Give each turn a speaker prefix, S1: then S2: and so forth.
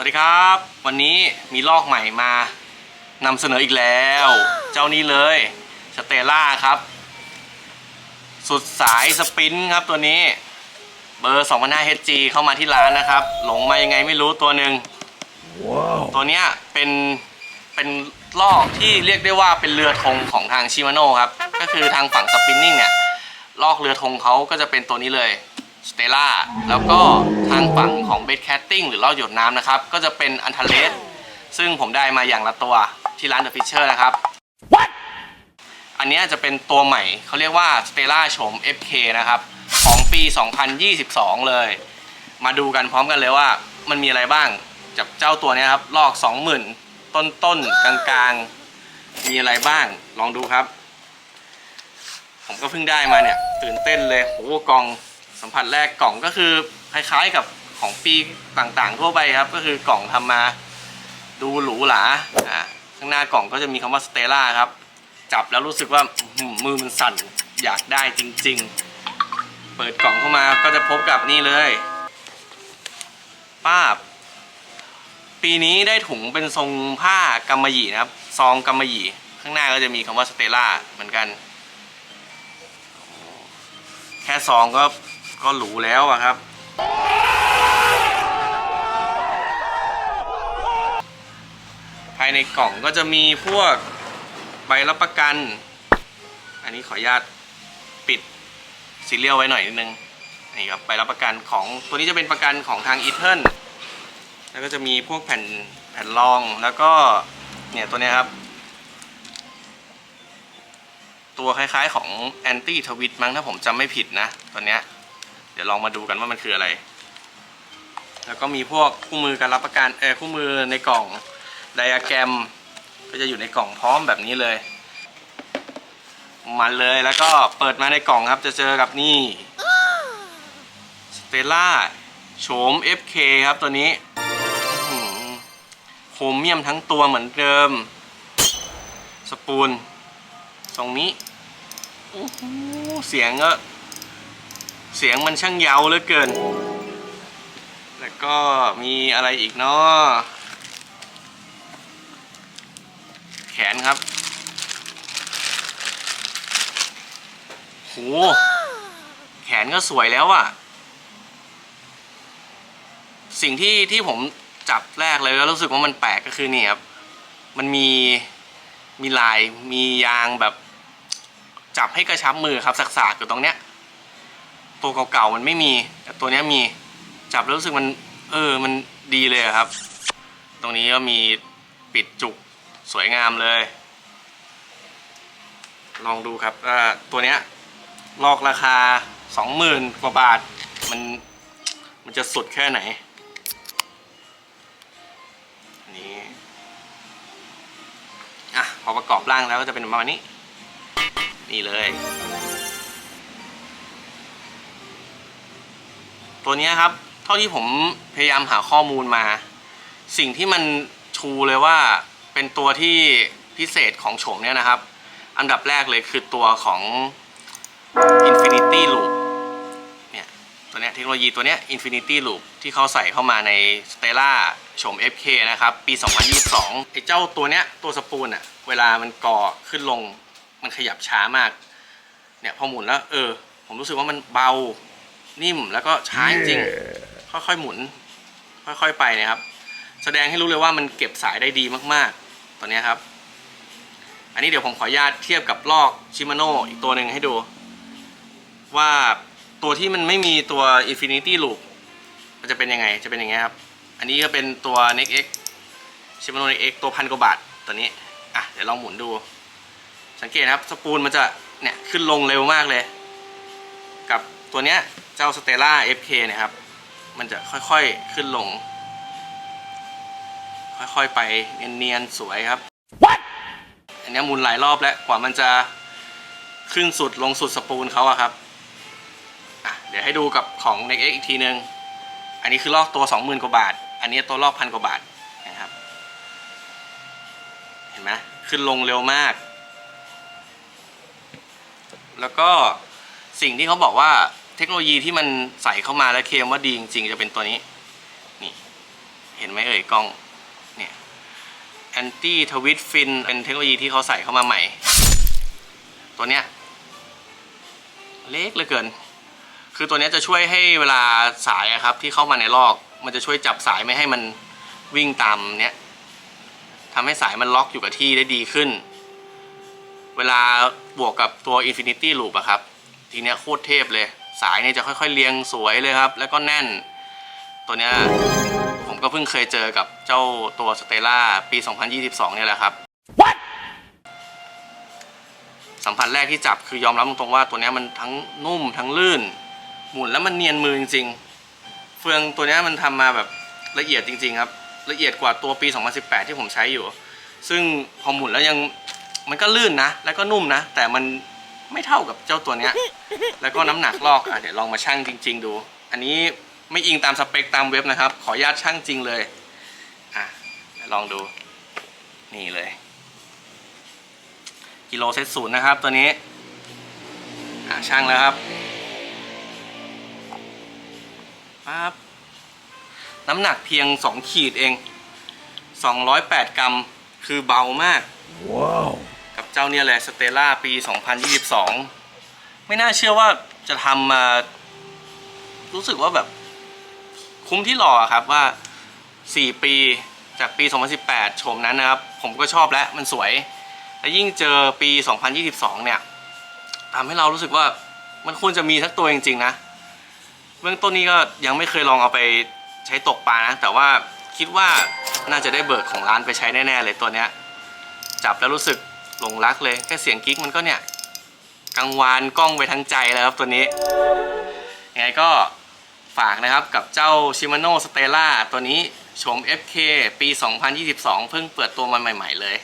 S1: วัสดีครับ วันนี้มีลอกใหม่มานำเสนออีกแล้ว เจ้านี้เลยสเตล่าครับ สุดสายสปรินท์ครับตัวนี้ เบอร์2005 HG เข้ามาที่ร้านนะครับ หลงมายังไงไม่รู้ตัวหนึ่งตัวเนี้ยเป็นเป็นลอกที่เรียกได้ว่าเป็นเรือธงของทางชิมาโน่ครับ ก็คือทางฝั่งสปรินนิ่งเนี่ยลอกเรือธงเขาก็จะเป็นตัวนี้เลย สเตล่าแล้วก็ทางฝั่งของเบ d แค t ติ้งหรือลอกหยดน้ำนะครับ ก็จะเป็นอันทเลสซึ่งผมได้มาอย่างละตัวที่ร้าน The Fisher นะครับอันเนี้ยจะเป็นตัวใหม่เขาเรียกว่า Stella โฉม FK นะครับ ของปี 2022 เลย มาดูกันพร้อมกันเลยว่ามันมีอะไรบ้างจากเจ้าตัวเนี้ยครับ ลอก 20,000 ต้นต้นๆกลางๆมีอะไรบ้างลองดูครับ ผมก็เพิ่งได้มาเนี่ย ตื่นเต้นเลยโหกล่อง สัมผัสแรกกล่องก็คือคล้ายๆกับของปีต่างๆ ทั่วไปครับ ก็คือกล่องทำมาดูหรูหราอ่าข้างหน้ากล่องก็จะมีคำว่า Stella ครับจับแล้วรู้สึกว่ามือมันสั่นอยากได้จริง ๆ เปิดกล่องเข้ามาก็จะพบกับนี่เลยป้าบปีนี้ได้ถุงเป็นทรงผ้ากำมะหยี่นะครับ ซองกำมะหยี่ ข้างหน้าก็จะมีคำว่าสเตล่าเหมือนกัน แค่ซองก็ ก็หรูแล้วอะครับ ภายในกล่องก็จะมีพวกใบรับประกัน อันนี้ขออนุญาตปิดซีเรียลไว้หน่อยนิดนึงนี่ครับใบรับประกันของตัวนี้จะเป็นประกันของทางอีเทิลแล้วก็จะมีพวกแผ่นแผ่นรองแล้วก็เนี่ยตัวเนี้ยครับ ตัวคล้ายๆของแอนตี้ทวิตมั้งถ้าผมจำไม่ผิดนะ ตัวเนี้ย ดี๋ยวลองมาดูกันว่ามันคืออะไร แล้วก็มีพวกคู่มือการรับประกันเออคู่มือในกล่องไดอะแกรม ก็จะอยู่ในกล่องพร้อมแบบนี้เลย มันเลยแล้วก็เปิดมาในกล่องครับ จะเจอกับนี่สเตล่าโฉม FK ครับตัวนี้โครเมียมทั้งตัวเหมือนเดิม สปูน ตรงนี้ โอ้โห เสียงก็ เสียงมันช่างเยาเหลือเกิน แล้วก็มีอะไรอีกเนาะแขนครับโหแขนก็สวยแล้วอะ่ะสิ่งที่ที่ผมจับแรกเลยแล้วรู้สึกว่ามันแปลกก็คือนี่ครับ มันมีมีลายมียางแบบ จับให้กระชับมือครับสักๆอยู่ตรงเนี้ย ตัวเก่าๆมันไม่มี แต่ตัวนี้มีจับแล้วรู้สึกมัน เออมันดีเลยครับ ตรงนี้ก็มีปิดจุกสวยงามเลย ลองดูครับตัวเนี้ยลอกราคา 20,000 กว่าบาท มันมันจะสุดแค่ไหน นี่อะพอประกอบร่างแล้วก็จะเป็นประมาณนี้ นี่เลย ตัวนี้ครับ เท่าที่ผมพยายามหาข้อมูลมา สิ่งที่มันชูเลยว่าเป็นตัวที่พิเศษของโฉมเนี่ยนะครับ อันดับแรกเลยคือตัวของ Infinity Loop เนี่ยตัวเนี้ยเทคโนโลยีตัวเนี้ย Infinity Loop ที่เขาใส่เข้ามาใน Stella โฉม FK นะครับ ปี 2022 ไอ้เจ้าตัวเนี้ยตัวสปูลอะเวลามันก่อขึ้นลงมันขยับช้ามาก เนี่ยพอหมุนแล้ว เออ ผมรู้สึกว่ามันเบา นิ่มแล้วก็ช้าจริงๆค่อยๆหมุน ค่อยๆไปนะครับ แสดงให้รู้เลยว่ามันเก็บสายได้ดีมากๆตัวเนี้ยครับ อันนี้เดี๋ยวผมขออนุญาตเทียบกับลอกชิมาโน่อีกตัวหนึ่งให้ดู ว่าตัวที่มันไม่มีตัว Infinity Loop มันจะเป็นยังไงจะเป็นอย่างเงี้ยครับ อันนี้ก็เป็นตัว Next X Shimano Next X ตัวพันกว่าบาทตัวนี้อะเดี๋ยวลองหมุนดู สังเกตนะครับสปูลมันจะเนี่ยขึ้นลงเร็วมากเลย กับ ตัวเนี้ยเจ้า Stella FK เนี่ยครับ มันจะค่อยๆขึ้นลง ค่อยๆไปเนียนๆสวยครับอันเนี้ยหมุนหลายรอบแล้วกว่ามันจะขึ้นสุดลงสุดสปูลเขาอะครับอะเดี๋ยวให้ดูกับของ Next X อีกทีนึง อันนี้คือลอกตัว 20,000 กว่าบาท อันนี้ตัวลอกพันกว่าบาทนะครับ เห็นไหมขึ้นลงเร็วมาก แล้วก็สิ่งที่เขาบอกว่า เทคโนโลยีที่มันใส่เข้ามาแล้วเคลมว่าดีจริงๆ จะเป็นตัวนี้ นี่ เห็นไหมเอ่ยกล้อง เนี่ย anti twist fin เป็นเทคโนโลยีที่เขาใส่เข้ามาใหม่ ตัวเนี้ยเล็กเหลือเกิน คือตัวเนี้ยจะช่วยให้เวลาสายอะครับ ที่เข้ามาในลอก มันจะช่วยจับสายไม่ให้มันวิ่งตามเนี้ยทำให้สายมันล็อกอยู่กับที่ได้ดีขึ้น เวลาบวกกับตัว Infinity Loop อะครับ ทีเนี้ยโคตรเทพเลย สายเนี่ยจะค่อยๆเรียงสวยเลยครับ แล้วก็แน่น ตัวเนี้ยผมก็เพิ่งเคยเจอกับเจ้าตัว Stella ปี 2022 เนี่ยแหละครับสัมผัสแรกที่จับคือยอมรับตรงๆว่าตัวเนี้ยมันทั้งนุ่มทั้งลื่น หมุนแล้วมันเนียนมือจริงๆ เฟืองตัวเนี้ยมันทำมาแบบละเอียดจริง ๆ ครับ ละเอียดกว่าตัวปี 2018 ที่ผมใช้อยู่ ซึ่งพอหมุนแล้วยังมันก็ลื่นนะ แล้วก็นุ่มนะ แต่มัน ไม่เท่ากับเจ้าตัวเนี้ย แล้วก็น้ำหนักลอกอะเดี๋ยวลองมาชั่งจริง ๆ ดู อันนี้ไม่อิงตามสเปคตามเว็บนะครับ ขออนุญาตชั่งจริงเลยอะลองดูนี่เลย กิโลเซตศูนย์นะครับ ตัวนี้อะช่งแล้วครับปั๊บน้ำหนักเพียง 2 ขีดเอง 208 กรัม คือเบามากกับเจ้าเนี่ยแหละสเตล่าปี 2022 ไม่น่าเชื่อว่าจะทำมา รู้สึกว่าแบบ คุ้มที่หล่อครับว่า 4 ปีจากปี 2018 ชมนั้นนะครับ ผมก็ชอบแล้วมันสวย และยิ่งเจอปี 2022 เนี่ยทำให้เรารู้สึกว่ามันควรจะมีสักตัวจริงๆนะ เบื้องต้นนี้ก็ยังไม่เคยลองเอาไปใช้ตกปลานะ แต่ว่าคิดว่าน่าจะได้เบิกของร้านไปใช้แน่ๆเลยตัวเนี้ย จับแล้วรู้สึก หลงรักเลยแค่เสียงกิ๊กมันก็เนี่ยกังวานกล้องไปทั้งใจแล้วครับตัวนี้ยังไงก็ฝากนะครับกับเจ้า Shimano Stella ตัวนี้ชม FK ปี 2022 เพิ่งเปิดตัวมาใหม่ ๆ เลย